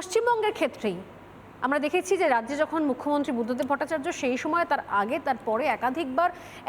পশ্চিমবঙ্গের ক্ষেত্রেই আমরা দেখেছি যে রাজ্যে যখন মুখ্যমন্ত্রী বুদ্ধদেব ভট্টাচার্য, সেই সময় তার আগে তার পরে একাধিকবার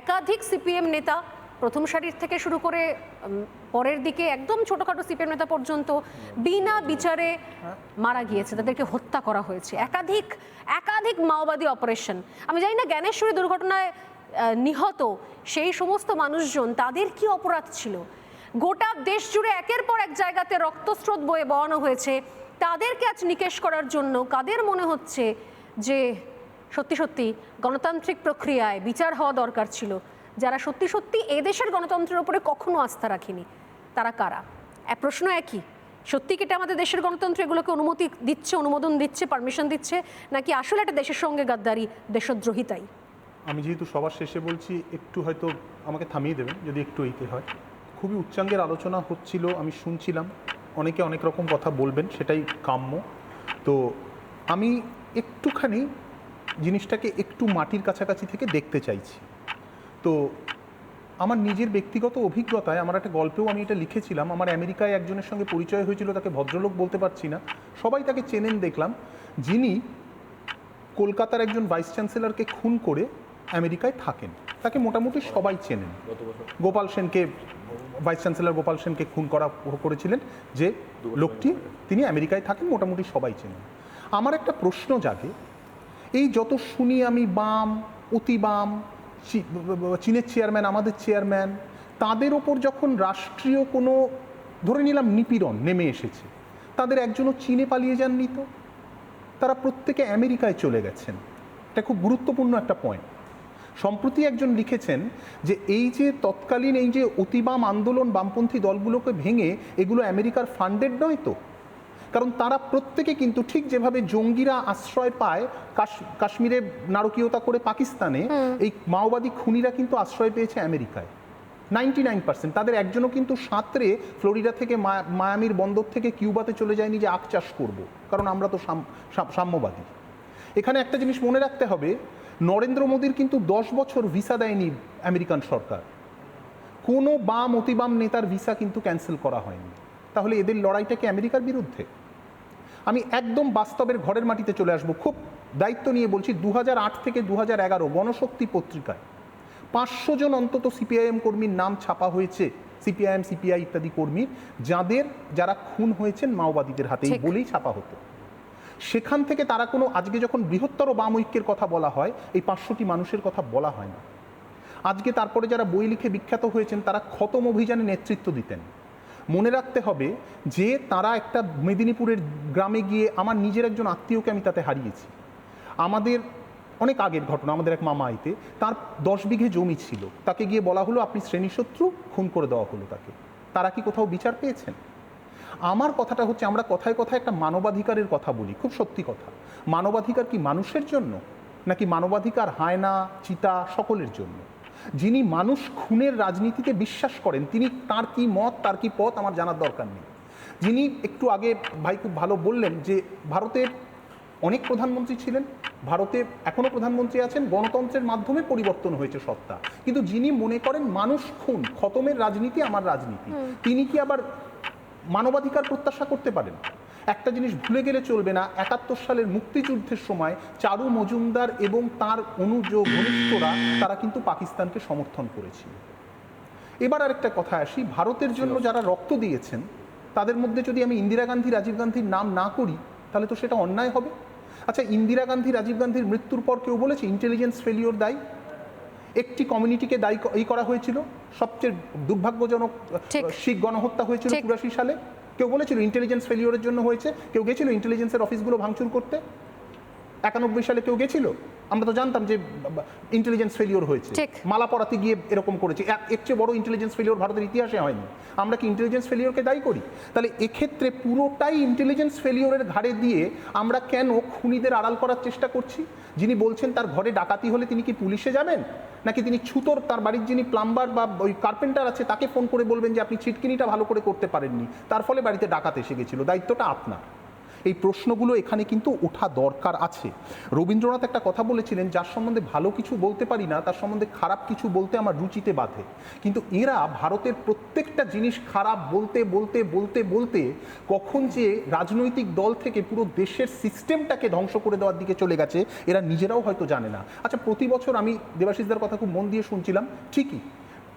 একাধিক সিপিএম নেতা প্রথম সারির থেকে শুরু করে পরের দিকে একদম ছোটখাটো সিপিএম নেতা পর্যন্ত বিনা বিচারে মারা গিয়েছে, তাদেরকে হত্যা করা হয়েছে। একাধিক একাধিক মাওবাদী অপারেশন। আমি জানি না জ্ঞানেশ্বরী দুর্ঘটনায় নিহত সেই সমস্ত মানুষজন, তাদের কি অপরাধ ছিল? গোটা দেশ জুড়ে একের পর এক জায়গাতে রক্তস্রোত বয়ে বওয়ানো হয়েছে। তাদেরকে আজ নিকেশ করার জন্য কাদের মনে হচ্ছে যে সত্যি সত্যি গণতান্ত্রিক প্রক্রিয়ায় বিচার হওয়া দরকার ছিল? যারা সত্যি সত্যি এদেশের গণতন্ত্রের উপরে কখনো আস্থা রাখেনি, তারা কারা? প্রশ্ন একই, সত্যি কি এটা আমাদের দেশের গণতন্ত্র? এগুলোকে অনুমতি দিচ্ছে, অনুমোদন দিচ্ছে পারমিশন দিচ্ছে, নাকি আসলে এটা দেশের সঙ্গে গাদ্দারি দেশদ্রোহিতাই আমি যেহেতু সবার শেষে বলছি, একটু হয়তো আমাকে থামিয়ে দেবেন, যদি একটু এইতে হয়। খুবই উচ্চাঙ্গের আলোচনা হচ্ছিল, আমি শুনছিলাম। অনেকে অনেক রকম কথা বলবেন সেটাই কাম্য। তো আমি একটুখানি জিনিসটাকে একটু মাটির কাছাকাছি থেকে দেখতে চাইছি। তো আমার নিজের ব্যক্তিগত অভিজ্ঞতায় আমার একটা গল্পেও আমি এটা লিখেছিলাম আমার আমেরিকায় একজনের সঙ্গে পরিচয় হয়েছিল তাকে ভদ্রলোক বলতে পারছি না। সবাই তাকে চেনেন দেখলাম যিনি কলকাতার একজন ভাইস চ্যান্সেলরকে খুন করে আমেরিকায় থাকেন। তাকে মোটামুটি সবাই চেনেন। গোপাল সেনকে ভাইস চ্যান্সেলর গোপাল সেনকে খুন করা করেছিলেন যে লোকটি তিনি আমেরিকায় থাকেন মোটামুটি সবাই চেনেন। আমার একটা প্রশ্ন জাগে এই যত শুনি আমি বাম অতি বাম চীনের চেয়ারম্যান আমাদের চেয়ারম্যান তাদের ওপর যখন রাষ্ট্রীয় কোনো ধরে নিলাম নিপীড়ন নেমে এসেছে তাদের একজনও চীনে পালিয়ে যাননি তো? তারা প্রত্যেকে আমেরিকায় চলে গেছেন। এটা খুব গুরুত্বপূর্ণ একটা পয়েন্ট সম্প্রতি একজন লিখেছেন যে এই যে তৎকালীন এই যে অতিবাম আন্দোলন বামপন্থী দলগুলোকে ভেঙে এগুলো আমেরিকার ফান্ডেড নয় তো? কারণ তারা প্রত্যেকে কিন্তু ঠিক যেভাবে জঙ্গিরা আশ্রয় পায় কাশ- কাশ্মীরে নারকীয়তা করে পাকিস্তানে এই মাওবাদী খুনিরা কিন্তু আশ্রয় পেয়েছে আমেরিকায়। নাইনটি নাইন পার্সেন্ট তাদের একজনও কিন্তু সাঁতরে ফ্লোরিডা থেকে মায়ামির বন্দর থেকে কিউবাতে চলে যায়নি যে আখ চাষ করব। কারণ আমরা তো সাম- সাম- সাম্যবাদী। এখানে একটা জিনিস মনে রাখতে হবে নরেন্দ্র মোদীর কিন্তু দশ বছর ভিসা দেয়নি আমেরিকান সরকার। কোনো বাম অতিবাম নেতার ভিসা কিন্তু ক্যান্সেল করা হয়নি। তাহলে এদের লড়াইটা কি আমেরিকার বিরুদ্ধে? আমি একদম বাস্তবের ঘরের মাটিতে চলে আসব খুব দায়িত্ব নিয়ে বলছি দু হাজার আট থেকে দু এগারো গণশক্তি পত্রিকায় পাঁচশো জন অন্তত সিপিআইএম কর্মীর নাম ছাপা হয়েছে সিপিআইএম সিপিআই ইত্যাদি কর্মীর যাদের যারা খুন হয়েছেন মাওবাদীদের হাতে বলেই ছাপা হতো। সেখান থেকে তারা কোনো, আজকে যখন বৃহত্তর বাম ঐক্যের কথা বলা হয়, এই পাঁচশোটি মানুষের কথা বলা হয় না। আজকে তারপরে যারা বই লিখে বিখ্যাত হয়েছেন, তারা খতম অভিযানে নেতৃত্ব দিতেন। মনে রাখতে হবে যে, তারা একটা মেদিনীপুরের গ্রামে গিয়ে আমার নিজের একজন আত্মীয়কে আমি তাতে হারিয়েছি। আমাদের অনেক আগের ঘটনা, আমাদের এক মামা আইতে, তার দশ বিঘে জমি ছিল। তাকে গিয়ে বলা হলো, আপনি শ্রেণীশত্রু, খুন করে দেওয়া হলো তাকে। তারা কি কোথাও বিচার পেয়েছেন? আমার কথাটা হচ্ছে আমরা কথায় কথায় একটা মানবাধিকারের কথা বলি খুব সত্যি কথা। মানবাধিকার কি মানুষের জন্য? নাকি মানবাধিকার হায়না চিতা সকলের জন্য? যিনি মানুষ খুনের রাজনীতিতে বিশ্বাস করেন তিনি তার কি মত তার কি পথ আমার জানার দরকার নেই। যিনি একটু আগে ভাই খুব ভালো বললেন যে ভারতের অনেক প্রধানমন্ত্রী ছিলেন ভারতে এখনও প্রধানমন্ত্রী আছেন গণতন্ত্রের মাধ্যমে পরিবর্তন হয়েছে সত্তা। কিন্তু যিনি মনে করেন মানুষ খুন খতমের রাজনীতি আমার রাজনীতি। তিনি কি আবার মানবাধিকার প্রত্যাশা করতে পারেন একটা জিনিস ভুলে গেলে চলবে না, একাত্তর সালের মুক্তিযুদ্ধের সময় চারু মজুমদার এবং তার অনুজ ঘনিষ্ঠরা তারা কিন্তু পাকিস্তানকে সমর্থন করেছিল। এবার আরেকটা কথা আসি, ভারতের জন্য যারা রক্ত দিয়েছেন, তাদের মধ্যে যদি আমি ইন্দিরা গান্ধী, রাজীব গান্ধীর নাম না করি, তাহলে তো সেটা অন্যায় হবে। আচ্ছা ইন্দিরা গান্ধী, রাজীব গান্ধীর মৃত্যুর পর কেউ বলেছে ইন্টেলিজেন্স ফেলিওর দায়ী একটি কমিউনিটিকে দায়ী এই করা হয়েছিল। সবচেয়ে দুর্ভাগ্যজনক শিখ গণহত্যা হয়েছিল। চুরাশি সালে। কেউ বলেছিল ইন্টেলিজেন্স ফেলিওরের জন্য হয়েছে। কেউ গেছিল ইন্টেলিজেন্সের অফিসগুলো ভাঙচুর করতে। একানব্বই সালে কেউ গেছিল? আমরা তো জানতাম যে ইন্টেলিজেন্স ফেলিওর হয়েছে। মালা পরাতে গিয়ে এরকম করেছে। এক- এর চেয়ে বড় ইন্টেলিজেন্স ফেলিওর ভারতের ইতিহাসে হয়নি। আমরা কি ইন্টেলিজেন্স ফেলিওরকে দায়ী করি? তাহলে এক্ষেত্রে পুরোটাই ইন্টেলিজেন্স ফেলিওরের ঘাড়ে দিয়ে আমরা কেন খুনিদের আড়াল করার চেষ্টা করছি? যিনি বলছেন তার ঘরে ডাকাতি হলে তিনি কি পুলিশে যাবেন? নাকি তিনি ছুতোর, তার বাড়ির যিনি প্লাম্বার বা ওই কার্পেন্টার আছে, তাকে ফোন করে বলবেন যে আপনি ছিটকিনিটা ভালো করে করতে পারেননি? তার ফলে বাড়িতে ডাকাত এসে গেছিল। দায়িত্বটা আপনার। এই প্রশ্নগুলো এখানে কিন্তু ওঠা দরকার আছে। রবীন্দ্রনাথ একটা কথা বলেছিলেন, যার সম্বন্ধে ভালো কিছু বলতে পারি না, তার সম্বন্ধে খারাপ কিছু বলতে আমার রুচিতে বাধে। কিন্তু এরা ভারতের প্রত্যেকটা জিনিস খারাপ বলতে বলতে বলতে বলতে কখন যে রাজনৈতিক দল থেকে পুরো দেশের সিস্টেমটাকে ধ্বংস করে দেওয়ার দিকে চলে গেছে, এরা নিজেরাও হয়তো জানে না। আচ্ছা প্রতি বছর আমি দেবাশিসদার কথা খুব মন দিয়ে শুনছিলাম, ঠিকই।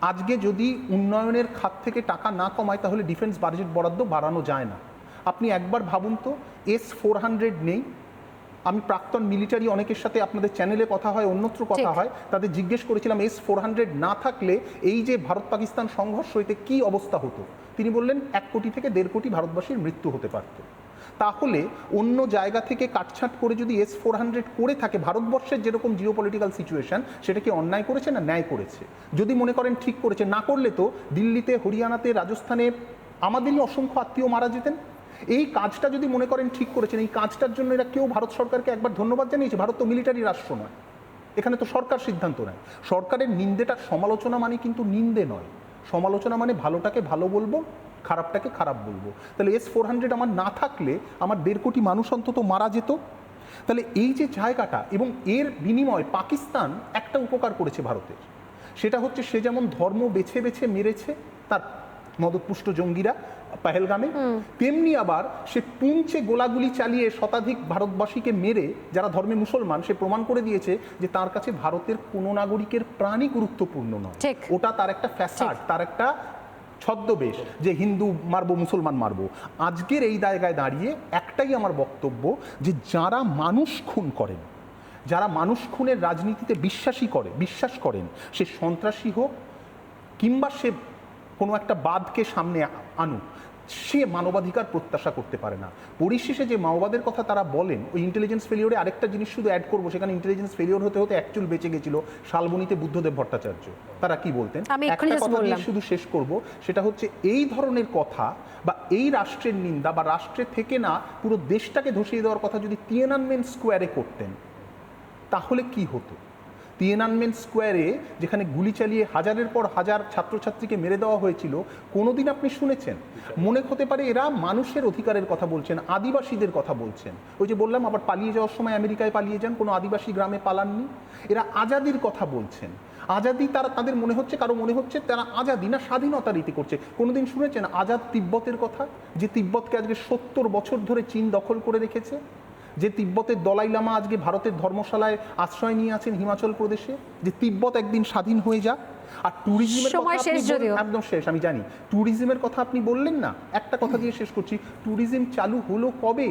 আজকে যদি উন্নয়নের খাত থেকে টাকা না কমায়, তাহলে ডিফেন্স বাজেট বরাদ্দ বাড়ানো যায় না। আপনি একবার ভাবুন তো এস ফোর হান্ড্রেড নেই। আমি প্রাক্তন মিলিটারি অনেকের সাথে আপনাদের চ্যানেলে কথা হয় অন্যত্র কথা হয় তাদের জিজ্ঞেস করেছিলাম এস ফোর হান্ড্রেড না থাকলে এই যে ভারত পাকিস্তান সংঘর্ষ এতে কী অবস্থা হতো? তিনি বললেন এক কোটি থেকে দেড় কোটি ভারতবাসীর মৃত্যু হতে পারত। তাহলে অন্য জায়গা থেকে কাটছাট করে যদি এস ফোর হান্ড্রেড করে থাকে ভারতবর্ষের যেরকম জিও পলিটিক্যাল সিচুয়েশন সেটা কি অন্যায় করেছে না ন্যায় করেছে? যদি মনে করেন ঠিক করেছে না করলে তো দিল্লিতে হরিয়ানাতে রাজস্থানে আমাদেরই অসংখ্য আত্মীয় মারা যেতেন। এই কাজটা যদি মনে করেন ঠিক করেছেন, এই কাজটার জন্য এরা কেউ ভারত সরকারকে একবার ধন্যবাদ জানিয়েছে। ভারত তো মিলিটারি রাষ্ট্র নয়। এখানে তো সরকার সিদ্ধান্ত নেয়। সরকারের নিন্দেটা সমালোচনা মানে কিন্তু নিন্দে নয়। সমালোচনা মানে ভালোটাকে ভালো বলব, খারাপটাকে খারাপ বলব। তাহলে এস ফোর হান্ড্রেড আমার না থাকলে আমার দেড় কোটি মানুষ অন্তত মারা যেত। তাহলে এই যে জায়গাটা এবং এর বিনিময়ে পাকিস্তান একটা উপকার করেছে ভারতের। সেটা হচ্ছে সে যেমন ধর্ম বেছে বেছে মেরেছে, তার মদতপুষ্ট জঙ্গিরা পাহেলগামে। তেমনি আবার সে পুঞ্চে গোলাগুলি চালিয়ে শতাধিক ভারতবাসীকে মেরে যারা ধর্মে মুসলমান সে প্রমাণ করে দিয়েছে যে তার কাছে ভারতের কোনো নাগরিকের প্রাণই গুরুত্বপূর্ণ নয়। ওটা তার একটা ফ্যাসাড তার একটা ছদ্মবেশ যে হিন্দু মারবো মুসলমান মারবো। আজকের এই জায়গায় দাঁড়িয়ে একটাই আমার বক্তব্য যে যারা মানুষ খুন করেন যারা মানুষ খুনের রাজনীতিতে বিশ্বাসী করে বিশ্বাস করেন সে সন্ত্রাসী হোক কিংবা সে কোনো একটা বাদকে সামনে আনুক সে মানবাধিকার প্রত্যাশা করতে পারে না। পরিশেষে যে মাওবাদের কথা তারা বলেন ওই ইন্টেলিজেন্স ফেলিওরে আরেকটা জিনিস শুধু অ্যাড করব সেখানে ইন্টেলিজেন্স ফেলিওর হতে হতে অ্যাকচুয়াল বেঁচে গেছিল শালবনীতে বুদ্ধদেব ভট্টাচার্য। তারা কি বলতেন? আমি একটা কথা দিয়ে শুধু শেষ করব সেটা হচ্ছে এই ধরনের কথা বা এই রাষ্ট্রের নিন্দা বা রাষ্ট্রের থেকে না পুরো দেশটাকে ধসিয়ে দেওয়ার কথা যদি তিয়েনানমেন স্কোয়ারে করতেন তাহলে কি হতো? তিয়েনানমেন স্কোয়ারে যেখানে গুলি চালিয়ে হাজারের পর হাজার ছাত্রছাত্রীকে মেরে দেওয়া হয়েছিল, কোনোদিন আপনি শুনেছেন? মনে হতে পারে এরা মানুষের অধিকারের কথা বলছেন, আদিবাসীদের কথা বলছেন। ওই যে বললাম, আবার পালিয়ে যাওয়ার সময় আমেরিকায় পালিয়ে যান, কোনো আদিবাসী গ্রামে পালাননি? এরা আজাদির কথা বলছেন। আজাদি তারা, তাদের মনে হচ্ছে, কারও মনে হচ্ছে, তারা আজাদি না স্বাধীনতা রীতি করছে। কোনোদিন শুনেছেন আজাদ তিব্বতের কথা? যে তিব্বতকে আজকে সত্তর বছর ধরে চীন দখল করে রেখেছে? যে তিব্বতের দলাই লামা আজকে ভারতের ধর্মশালায় আশ্রয় নিয়ে আছেন হিমাচল প্রদেশে যে তিব্বত একদিন স্বাধীন হয়ে যাক। আর ট্যুরিজমের কথা একদম শেষ আমি জানি। ট্যুরিজমের কথা আপনি বললেন না একটা কথা দিয়ে শেষ করছি। ট্যুরিজম চালু হলো কবে?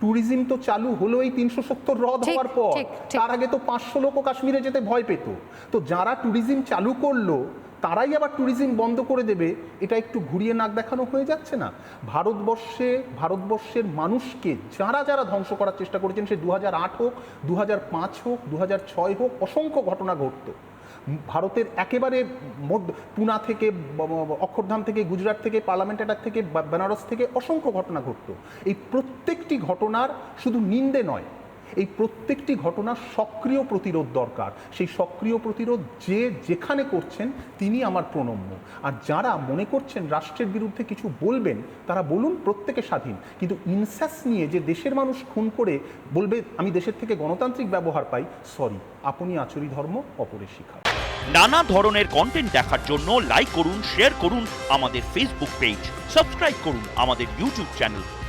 ট্যুরিজম তো চালু হলো এই তিনশো সত্তর হ্রদ হওয়ার পর। তার আগে তো পাঁচশো লোক কাশ্মীরে যেতে ভয় পেত। তো যারা ট্যুরিজম চালু করল তারাই আবার ট্যুরিজম বন্ধ করে দেবে, এটা একটু ঘুরিয়ে নাক দেখানো হয়ে যাচ্ছে না। ভারতবর্ষে, ভারতবর্ষের মানুষকে যারা যারা ধ্বংস করার চেষ্টা করেছেন, সে দু আট হোক দু পাঁচ হোক দু ছয় হোক, অসংখ্য ঘটনা ঘটতো। ভারতের একেবারে পুনা থেকে অক্ষরধাম থেকে, গুজরাট থেকে, পার্লামেন্ট অ্যাটাক থেকে বেনারস থেকে অসংখ্য ঘটনা ঘটতো। এই প্রত্যেকটি ঘটনার শুধু নিন্দে নয় এই প্রত্যেকটি ঘটনার সক্রিয় প্রতিরোধ দরকার। সেই সক্রিয় প্রতিরোধ যে যেখানে করছেন, তিনি আমার প্রণম্য। আর যারা মনে করছেন রাষ্ট্রের বিরুদ্ধে কিছু বলবেন, তারা বলুন প্রত্যেকে স্বাধীন। কিন্তু ইনসাস নিয়ে যে দেশের মানুষ খুন করে বলবে, আমি দেশের থেকে গণতান্ত্রিক ব্যবহার পাই, সরি, আপনি আচরি ধর্ম, অপরের শিখা নানা ধরনের কন্টেন্ট দেখার জন্য লাইক করুন শেয়ার করুন আমাদের ফেসবুক পেজ সাবস্ক্রাইব করুন আমাদের ইউটিউব চ্যানেল